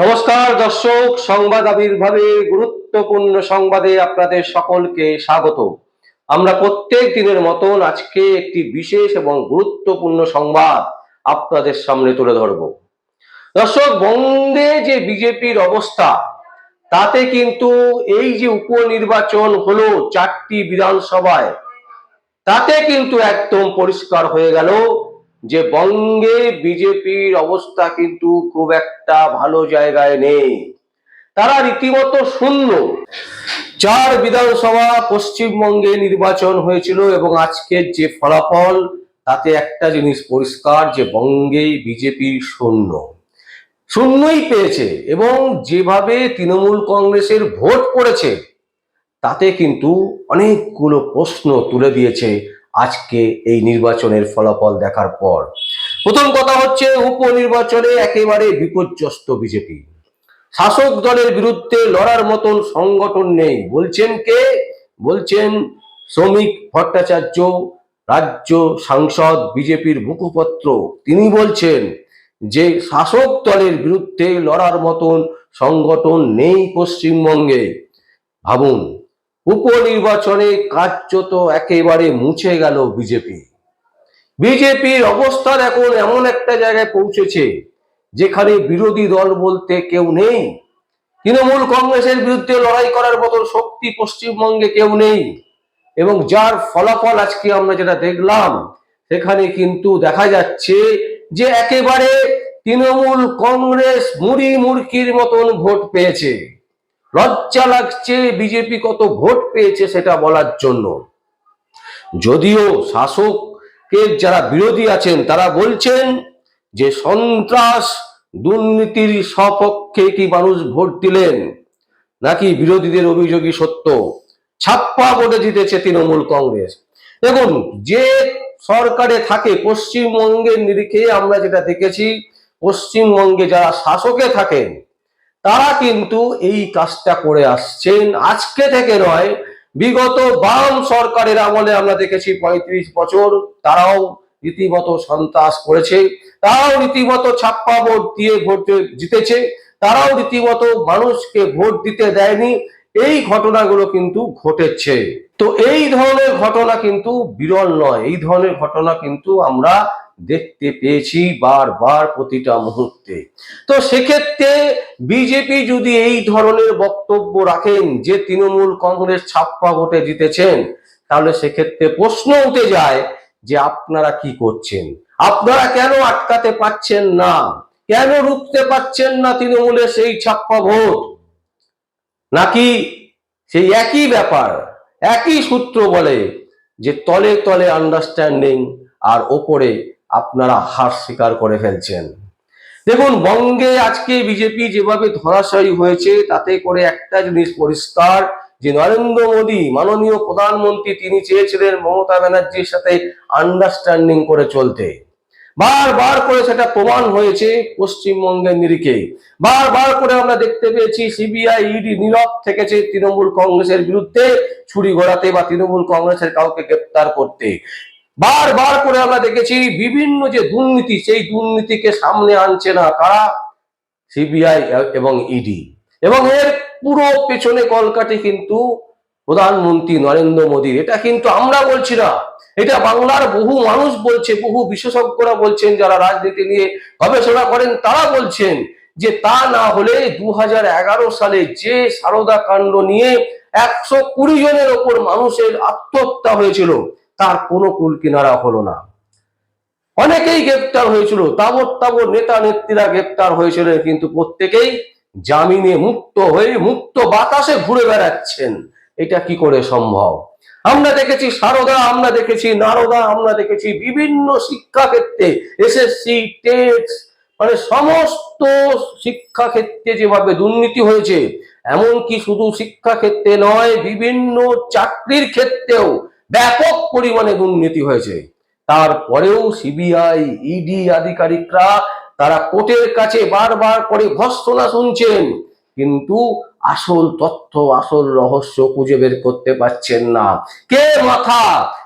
নমস্কার দর্শক, সংবাদ আবির্ভাবে গুরুত্বপূর্ণ সংবাদে আপনাদের সকলকে স্বাগত। আমরা প্রত্যেক দিনের মতন আজকে একটি বিশেষ এবং গুরুত্বপূর্ণ সংবাদ আপনাদের সামনে তুলে ধরব। দর্শক, বঙ্গে যে বিজেপির অবস্থা, তাতে কিন্তু এই যে উপনির্বাচন হলো চারটি বিধানসভায়, তাতে কিন্তু একদম পরিষ্কার হয়ে গেল। যে বঙ্গে বিজেপির অবস্থা কিন্তু খুব একটা ভালো জায়গায় নেই। তারা রীতিমতো শূন্য। চার বিধানসভা পশ্চিমবঙ্গে নির্বাচন হয়েছিল এবং আজকের যে ফলাফল, তাতে একটা জিনিস পরিষ্কার, যে বঙ্গে বিজেপি শূন্য। শূন্যই পেয়েছে এবং যেভাবে তৃণমূল কংগ্রেসের ভোট পড়েছে, তাতে কিন্তু অনেকগুলো প্রশ্ন তুলে দিয়েছে আজকে এই নির্বাচনের ফলাফল দেখার পর। প্রথম কথা হচ্ছে, উপনির্বাচনে একেবারে বিপর্যস্ত বিজেপি। শাসক দলের বিরুদ্ধে লড়ার মতন সংগঠন নেই। বলছেন কে? বলছেন শ্রমিক ভট্টাচার্য, রাজ্য সাংসদ বিজেপির মুখপত্র। তিনি বলছেন যে, শাসক দলের বিরুদ্ধে লড়ার মতন সংগঠন নেই পশ্চিমবঙ্গে। ভাবুন উপনির্বাচনে কার্যত একেবারে মুছে গেল বিজেপি। বিজেপির অবস্থান এখন এমন একটা জায়গায় পৌঁছেছে, যেখানে বিরোধী দল বলতে কেউ নেই। তৃণমূল কংগ্রেসের বিরুদ্ধে লড়াই করার মতো শক্তি পশ্চিমবঙ্গে কেউ নেই। এবং যার ফলাফল আজকে আমরা যেটা দেখলাম, সেখানে কিন্তু দেখা যাচ্ছে যে একেবারে তৃণমূল কংগ্রেস মুড়ি মুড়কির মতন ভোট পেয়েছে। লজ্জা লাগছে, বিজেপি কত ভোট পেয়েছে সেটা বলার জন্য। যদিও শাসকের যারা বিরোধী আছেন, তারা বলছেন যে সন্ত্রাস দুর্নীতির সপক্ষে কি মানুষ ভোট দিলেন? নাকি বিরোধীদের অভিযোগই সত্য? ছাপ্পা ভোটে জিতেছে তৃণমূল কংগ্রেস। দেখুন, যে সরকারে থাকে, পশ্চিমবঙ্গের নিরিখে আমরা যেটা দেখেছি, পশ্চিমবঙ্গে যারা শাসকে থাকেন তারা কিন্তু এই কাজটা করে আসছেন। আজকে থেকে নয়, বিগত বাম সরকারের আমলে আমরা দেখেছি পঁয়ত্রিশ বছর তারাও রীতিমতো সন্ত্রাস করেছে, তারাও রীতিমতো ছাপ্পা ভোট দিয়ে ভোট জিতেছে, তারাও রীতিমতো মানুষকে ভোট দিতে দেয়নি। এই ঘটনাগুলো কিন্তু ঘটেছে। তো এই ধরনের ঘটনা কিন্তু বিরল নয়। এই ধরনের ঘটনা কিন্তু আমরা দেখতে পেয়েছি বারবার প্রতিটা মুহূর্তে। তো সেক্ষেত্রে বিজেপি যদি এই ধরনের বক্তব্য রাখেন যে তৃণমূল কংগ্রেস ছাপ্পা ভোটে জিতেছেন, তাহলে সেক্ষেত্রে প্রশ্ন উঠে যায় যে আপনারা কি করছেন? আপনারা কেন আটকাতে পাচ্ছেন না? কেন রুখতে পাচ্ছেন না তৃণমূলের সেই ছাপ্পা ভোট? নাকি সেই একই ব্যাপার, একই সূত্র বলে যে তলে তলে আন্ডারস্ট্যান্ডিং আর ওপরে আপনারা হার স্বীকার করে ফেলছেন। দেখুন, বঙ্গে আজকে বিজেপি যেভাবে ধরাশায়ী হয়েছে, তাতে করে একটা জিনিস পরিষ্কার, যে নরেন্দ্র মোদী, মাননীয় প্রধানমন্ত্রী তিনি চেয়েছিলেন মমতা ব্যানার্জির সাথে আন্ডারস্ট্যান্ডিং করে চলতে। বারবার করে সেটা প্রমাণ হয়েছে পশ্চিমবঙ্গের নিরিখে। বারবার করে আমরা দেখতে পেয়েছি সিবিআই ইডি নীরব থেকেছে তৃণমূল কংগ্রেসের বিরুদ্ধে, ছুরি ঘোরাতে বা তৃণমূল কংগ্রেসের কাউকে গ্রেপ্তার করতে। বারবার করে আমরা দেখেছি বিভিন্ন যে দুর্নীতি, সেই দুর্নীতিকে সামনে আনছে না কারা? সিবিআই এবং ইডি এবং এর পুরো পেছনে কলকাঠি কিন্তু প্রধানমন্ত্রী নরেন্দ্র মোদীর। এটা কিন্তু আমরা বলছি না। এটা বাংলার বহু মানুষ বলছে, বহু বিশেষজ্ঞরা বলছেন, যারা রাজনীতি নিয়ে গবেষণা করেন, তারা বলছেন যে তা না হলে দু হাজার এগারো সালে যে সারদা কাণ্ড নিয়ে একশো কুড়ি জনের ওপর মানুষের আত্মহত্যা হয়েছিল। তার কোনো কুল কিনারা হলো না। অনেকেই গ্রেপ্তার হয়েছিল তাবর তাবর নেতা নেত্রীরা গ্রেপ্তার হয়েছিলেন, কিন্তু প্রত্যেকেই জামিনে মুক্ত হয়ে মুক্ত বাতাসে ঘুরে বেড়াচ্ছেন। এটা কি করে সম্ভব? আমরা দেখেছি সারদা, আমরা দেখেছি নারদা, আমরা দেখেছি বিভিন্ন শিক্ষাক্ষেত্রে, এসএসসি টেট মানে সমস্ত শিক্ষাক্ষেত্রে যেভাবে দুর্নীতি হয়েছে, এমনকি শুধু শিক্ষাক্ষেত্রে নয়, বিভিন্ন চাকরির ক্ষেত্রেও ব্যাপক পরিমাণে দুর্নীতি হয়েছে। তারপরেও সিবিআই ইডি আধিকারিকরা তারা কোর্টের কাছে বারবার করে ভর্সনা শুনছেন, কিন্তু আসল তথ্য, আসল রহস্য খুঁজে বের করতে পারছেন না। কে মাথা?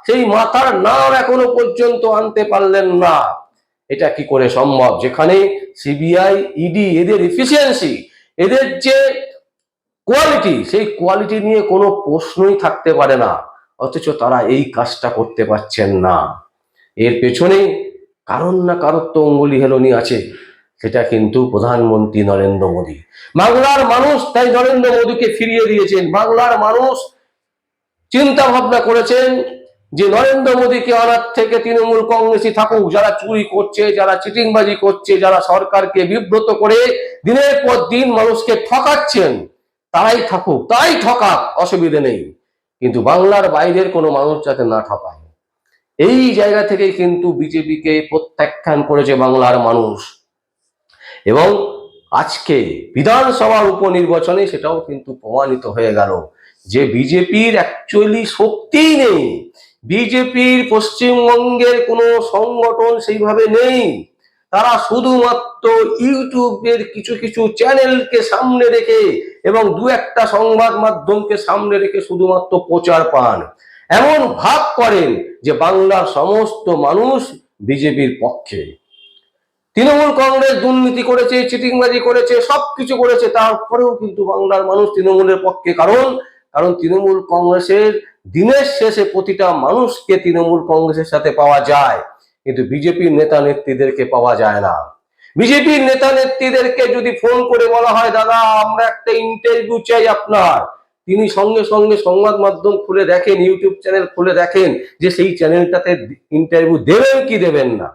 সেই মাথার নাম এখনও পর্যন্ত আনতে পারলেন না। এটা কি করে সম্ভব? যেখানে সিবিআই ইডি এদের এফিসিয়েন্সি এদের যে কোয়ালিটি সেই কোয়ালিটি নিয়ে কোনো প্রশ্নই থাকতে পারে না। অথচ তারা এই কাজটা করতে পারছেন না। এর পেছনে কারণ না কারোর তো অঙ্গুলি হেলনি আছে, সেটা কিন্তু প্রধানমন্ত্রী নরেন্দ্র মোদী। বাংলার মানুষ তাই নরেন্দ্র মোদীকে ফিরিয়ে দিয়েছেন। বাংলার মানুষ চিন্তা ভাবনা করেছেন যে নরেন্দ্র মোদীকে আনার থেকে তৃণমূল কংগ্রেসই থাকুক। যারা চুরি করছে, যারা চিটিংবাজি করছে, যারা সরকারকে বিব্রত করে দিনের পর দিন মানুষকে ঠকাচ্ছেন, তারাই থাকুক, তাই ঠকাক, অসুবিধে নেই। কিন্তু বাংলার বাইরের কোনো মানুষ যাতে না ঠকায় এই জায়গা থেকে কিন্তু বিজেপিকে প্রত্যাখ্যান করেছে বাংলার মানুষ। এবং আজকে বিধানসভার উপনির্বাচনে সেটাও কিন্তু প্রমাণিত হয়ে গেল যে বিজেপির অ্যাকচুয়ালি শক্তিই নেই। বিজেপির পশ্চিমবঙ্গের কোনো সংগঠন সেইভাবে নেই। তারা শুধুমাত্র ইউটিউবের কিছু কিছু চ্যানেলকে সামনে রেখে এবং দু একটা সংবাদ মাধ্যমকে সামনে রেখে শুধুমাত্র প্রচার পান। এমন ভাব করেন যে বাংলার সমস্ত মানুষ বিজেপির পক্ষে। তৃণমূল কংগ্রেস দুর্নীতি করেছে, চিটিংবাজি করেছে, সবকিছু করেছে, তারপরেও কিন্তু বাংলার মানুষ তৃণমূলের পক্ষে। কারণ কারণ তৃণমূল কংগ্রেসের দিনের শেষে প্রতিটা মানুষকে তৃণমূল কংগ্রেসের সাথে পাওয়া যায়। কিন্তু বিজেপির নেতা নেত্রীদেরকে পাওয়া যায় না। বিজেপির নেতা নেত্রীদেরকে যদি ফোন করে বলা হয়, দাদা, আমরা একটা ইন্টারভিউ চাই আপনার। তিনি সঙ্গে সঙ্গে সংবাদ মাধ্যম খুলে দেখেন ইউটিউব চ্যানেল খুলে দেখেন যে সেই চ্যানেলটাতে ইন্টারভিউ দেবেন কি দেবেন না।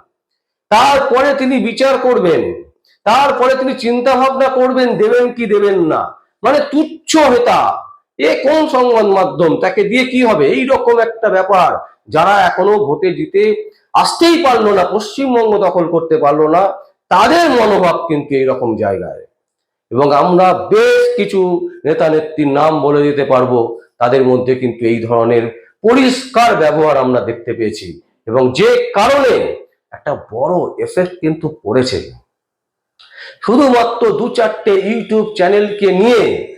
তারপরে তিনি বিচার করবেন। তারপরে তিনি চিন্তা ভাবনা করবেন, দেবেন কি দেবেন না? মানে তুচ্ছ হেতা এ কোন সংবাদ মাধ্যম? তাকে দিয়ে কি হবে? এই রকম একটা ব্যাপার। যারা এখনও ভোটে জিতে আসতেই পারল না, পশ্চিমবঙ্গ দখল করতে পারল না, তাদের মনোভাব কিন্তু এইরকম জায়গায়। এবং আমরা বেশ কিছু নেতা নেত্রীর নাম বলে দিতে পারব, তাদের মধ্যে কিন্তু এই ধরনের পরিষ্কার ব্যবহার আমরা দেখতে পেয়েছি। এবং যে কারণে একটা বড় এফেক্ট কিন্তু পড়েছে। শুধুমাত্র দু চারটে ইউটিউব চ্যানেলকে নিয়ে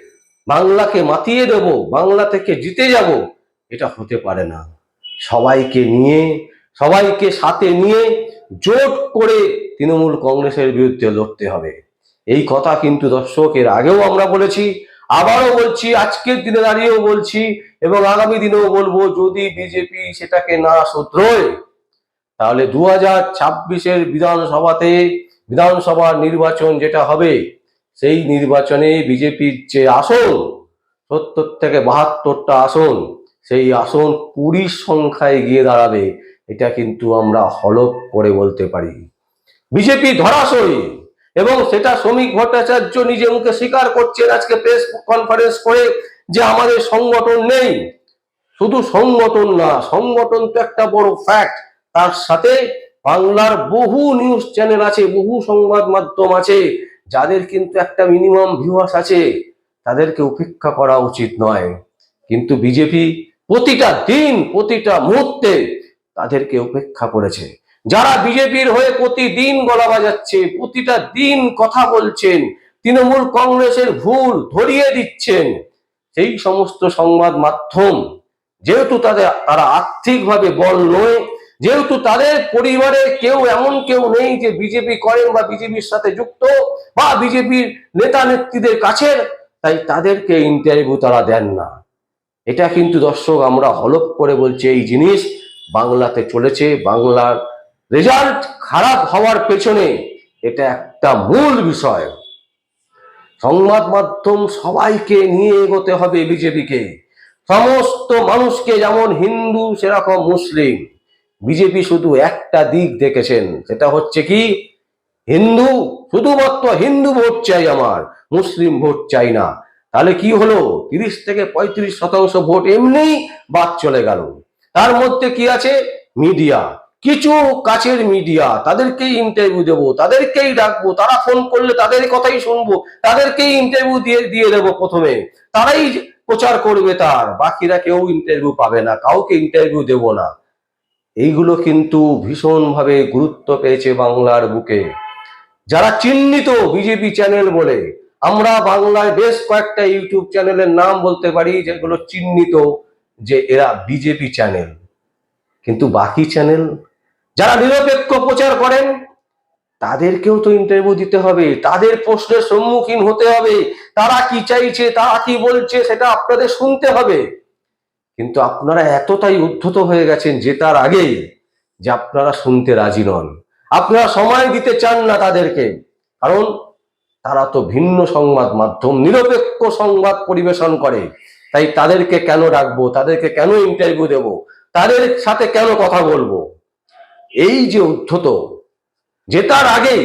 বাংলাকে মাতিয়ে দেব, বাংলা থেকে জিতে যাব, এটা হতে পারে না। সবাইকে নিয়ে সবাইকে সাথে নিয়ে জোট করে তৃণমূল কংগ্রেসের বিরুদ্ধে লড়তে হবে। এই কথা কিন্তু দর্শক, এর আগেও আমরা বলেছি, আবারও বলছি, আজকের দিনে দাঁড়িয়েও বলছি এবং আগামী দিনেও বলব, যদি বিজেপি সেটাকে না শুধরোয়, তাহলে দু হাজার ছাব্বিশের বিধানসভাতে বিধানসভার নির্বাচন যেটা হবে, সেই নির্বাচনে বিজেপির যে আসন, সত্তর থেকে বাহাত্তরটা আসন, সেই আসন কুড়ির সংখ্যায় গিয়ে দাঁড়াবে। এটা কিন্তু আমরা হলপ করে বলতে পারি। বিজেপি ধরাশয়ী এবং সেটা শ্রমিক ভট্টাচার্য নিজে মুখে স্বীকার করছেন আজকে প্রেস কনফারেন্স করে যে আমাদের সংগঠন নেই। শুধু সংগঠন না, সংগঠন তো একটা বড় ফ্যাক্ট তার সাথে বাংলার বহু নিউজ চ্যানেল আছে, বহু সংবাদ মাধ্যম আছে, যাদের কিন্তু একটা মিনিমাম ভিউয়ার্স আছে, তাদেরকে উপেক্ষা করা উচিত নয়। কিন্তু বিজেপি প্রতিটা দিন, প্রতিটা মুহূর্তে তাদেরকে উপেক্ষা করেছে। যারা বিজেপির হয়ে প্রতিদিন গলা বাজাচ্ছে, প্রতিটা দিন কথা বলছেন, তৃণমূল কংগ্রেসের ভুল ধরিয়ে দিচ্ছেন, সেই সমস্ত সংবাদ মাধ্যম যেহেতু তাদের, তারা আর্থিকভাবে বল নয়, যেহেতু তাদের পরিবারে কেউ এমন কেউ নেই যে বিজেপি করেন বা বিজেপির সাথে যুক্ত বা বিজেপির নেতা নেত্রীদের কাছের, তাই তাদেরকে ইন্টারভিউ তারা দেন না। এটা কিন্তু দর্শক আমরা হলপ করে বলছি এই জিনিস। বাংলাতে চলেছে, বাংলার রেজাল্ট খারাপ হওয়ার পেছনে এটা একটা মূল বিষয়। সংবাদ মাধ্যম সবাইকে নিয়ে এগোতে হবে বিজেপিকে। সমস্ত মানুষকে যেমন হিন্দু, সেরকম মুসলিম। বিজেপি শুধু একটা দিক দেখেছেন, সেটা হচ্ছে কি? হিন্দু, শুধুমাত্র হিন্দু ভোট চাই আমার, মুসলিম ভোট চাই না। তাহলে কি হলো? তিরিশ থেকে পঁয়ত্রিশ শতাংশ ভোট এমনি বাদ চলে গেল। তার মধ্যে কি আছে? মিডিয়া। কিছু কাছের মিডিয়া, তাদেরকেই ইন্টারভিউ দেবো, তাদেরকেই ডাকবো, তারা ফোন করলে তাদের কথাই শুনব, তাদেরকেই ইন্টারভিউ দিয়ে দিয়ে দেবো প্রথমে। তারাই প্রচার করবে তার, বাকিরা কেউ ইন্টারভিউ পাবে না, কাউকে ইন্টারভিউ দেব না। এইগুলো কিন্তু ভীষণভাবে গুরুত্ব পেয়েছে বাংলার বুকে। যারা চিহ্নিত বিজেপি চ্যানেল বলে, আমরা বাংলায় বেশ কয়েকটা ইউটিউব চ্যানেলের নাম বলতে পারি, যেগুলো চিহ্নিত। যে এরা বিজেপি চ্যানেল কিন্তু বাকি চ্যানেল যারা নিরপেক্ষ প্রচার করেন, তাদেরকেও তো ইন্টারভিউ দিতে হবে, তাদের প্রশ্নের সম্মুখীন হতে হবে, তারা কি চাইছে, তারা কি বলছে সেটা আপনাদের শুনতে হবে। কিন্তু আপনারা এতটাই উদ্ধত হয়ে গেছেন জেতার আগে যে আপনারা শুনতে রাজি নন। আপনারা সময় দিতে চান না তাদেরকে, কারণ তারা তো ভিন্ন সংবাদ মাধ্যম, নিরপেক্ষ সংবাদ পরিবেশন করে। তাই তাদেরকে কেন ডাকবো? তাদেরকে কেন ইন্টারভিউ দেব? তাদের সাথে কেন কথা বলব? এই যে উদ্ধত জেতার আগেই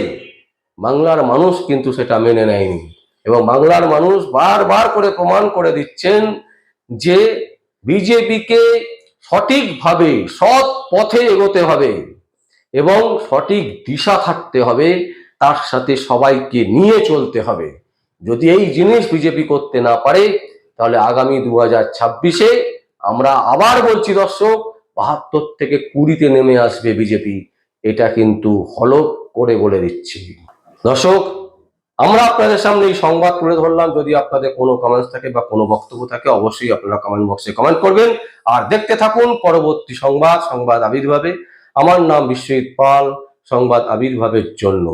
বাংলার মানুষ কিন্তু সেটা মেনে নেয়নি এবং বাংলার মানুষ বারবার করে প্রমাণ করে দিচ্ছেন যে বিজেপিকে সঠিকভাবে, সৎ পথে এগোতে হবে এবং সঠিক দিশা থাকতে হবে, তার সাথে সবাইকে নিয়ে চলতে হবে। যদি এই জিনিস বিজেপি করতে না পারে তাহলে আগামী দু হাজার ছাব্বিশে আমরা আবার বলছি, দর্শক, বাহাত্তর থেকে কুড়িতে নেমে আসবে বিজেপি। এটা কিন্তু হলক করে বলে দিচ্ছি। দর্শক, আমরা আপনাদের সামনে এই সংবাদ তুলে ধরলাম। যদি আপনাদের কোনো কমেন্টস থাকে বা কোনো বক্তব্য থাকে, অবশ্যই আপনারা কমেন্ট বক্সে কমেন্ট করবেন। আর দেখতে থাকুন পরবর্তী সংবাদ সংবাদ আবির্ভাবে। আমার নাম বিশ্বজিৎ পাল, সংবাদ আবির্ভাবের জন্য।